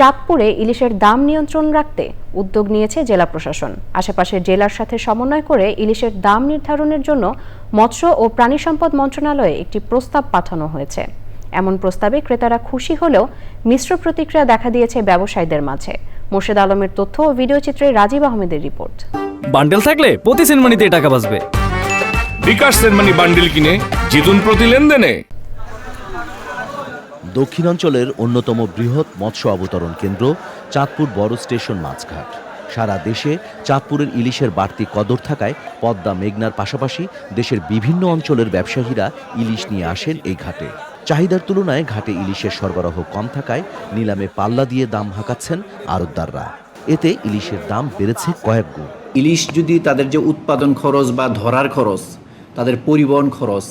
চাঁদপুরে ইলিশের দাম নিয়ন্ত্রণ রাখতে উদ্যোগ নিয়েছে জেলা প্রশাসন। আশেপাশের জেলার সাথে সমন্বয় করে ইলিশের দাম নির্ধারণের জন্য মৎস্য ও প্রাণী সম্পদ মন্ত্রণালয়ে একটি প্রস্তাব পাঠানো হয়েছে। এমন প্রস্তাবে ক্রেতারা খুশি হলেও মিশ্র প্রতিক্রিয়া দেখা দিয়েছে ব্যবসায়ীদের মাঝে। মোর্শেদ আলমের তথ্য ও ভিডিও চিত্রে রাজীব আহমেদের রিপোর্ট। বান্ডেল থাকলে প্রতি সেনমানিতে টাকা বাঁচবে। বিকাশ সেনমানি বান্ডিল কিনে জিতুন প্রতি লেনদেনে। দক্ষিণাঞ্চলের অন্যতম বৃহৎ মৎস্য অবতরণ কেন্দ্র চাঁদপুর বড় স্টেশন মাছঘাট। সারা দেশে চাঁদপুরের ইলিশের বাড়তি কদর থাকায় পদ্মা মেঘনার পাশাপাশি দেশের বিভিন্ন অঞ্চলের ব্যবসায়ীরা ইলিশ নিয়ে আসেন এই ঘাটে। চাহিদার তুলনায় ঘাটে ইলিশের সরবরাহ কম থাকায় নিলামে পাল্লা দিয়ে দাম হাঁকাচ্ছেন আড়তদাররা এতে ইলিশের দাম বেড়েছে কয়েক গুণ। ইলিশ যদি তাদের যে উৎপাদন খরচ বা ধরার খরচ, তাদের পরিবহন খরচ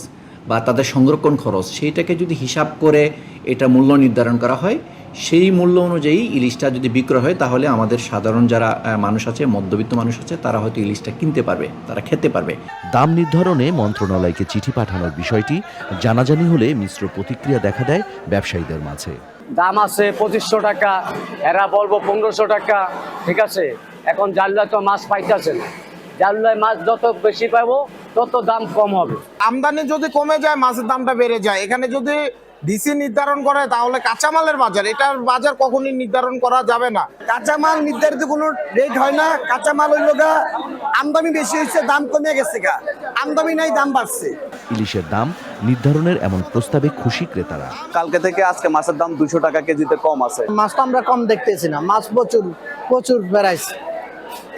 বা তাদের সংরক্ষণ খরচ সেইটাকে যদি হিসাব করে এটা মূল্য নির্ধারণ করা হয় সেই মূল্য অনুযায়ী ইলিশটা যদি বিক্রয় হয় তাহলে আমাদের সাধারণ যারা মানুষ আছে মধ্যবিত্ত মানুষ আছে তারা হয়তো ইলিশটা কিনতে পারবে তারা খেতে পারবে। দাম নির্ধারণে মন্ত্রণালয়কে চিঠি পাঠানোর বিষয়টি জানাজানি হলে মিশ্র প্রতিক্রিয়া দেখা দেয় ব্যবসায়ীদের মাঝে। দাম আছে পঁচিশশো টাকা এরা বলব পনেরোশো টাকা ঠিক আছে? এখন জানলায় তো মাছ পাইতেছে না। জানলায় মাছ যত বেশি পাবো তত দাম কম হবে। আমদানি যদি কমে যায় মাছের দামটা বেড়ে যায়। এখানে যদি ডিসি নির্ধারণ করে তাহলে কাঁচামালের বাজার এটার বাজার কখনই নির্ধারণ করা যাবে না। কাঁচামাল নির্ধারিত কোনো রেট হয় না। কাঁচামাল হইল গা আমদানি বেশি হয়েছে দাম কমে গেছে গা। আমদানি নাই দাম বাড়ছে। ইলিশের দাম নির্ধারণের এমন প্রস্তাবে খুশি ক্রেতারা। কালকে থেকে আজকে মাছের দাম দুশো টাকা কেজিতে কম আছে। মাছ তো আমরা কম দেখতেছি না। মাছ প্রচুর প্রচুর বেড়াইছে।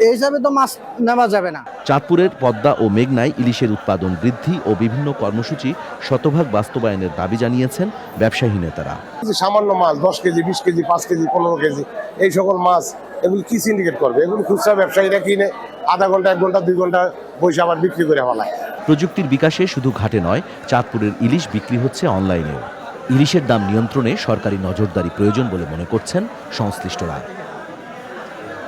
এই হিসাবে তো মাছ নেওয়া যাবে না। চাঁদপুরের পদ্মা ও মেঘনায় ইলিশের উৎপাদন বৃদ্ধি ও বিভিন্ন কর্মসূচি শতভাগ বাস্তবায়নের দাবি জানিয়েছেন ব্যবসায়ী নেতারা। সামান্য মাছ দশ কেজি বিশ কেজি পাঁচ কেজি পনেরো কেজি এই সকল মাছ এগুলি কি সিন্ডিকেট করবে? এগুলো খুচরা ব্যবসায়ীরা কিনে আধা ঘণ্টা এক ঘণ্টা দুই ঘণ্টা পয়সা আবার বিক্রি করে ফেলায়। প্রযুক্তির বিকাশে শুধু ঘাটে নয় চাঁদপুরের ইলিশ বিক্রি হচ্ছে অনলাইনেও। ইলিশের দাম নিয়ন্ত্রণে সরকারি নজরদারি প্রয়োজন বলে মনে করছেন সংশ্লিষ্টরা।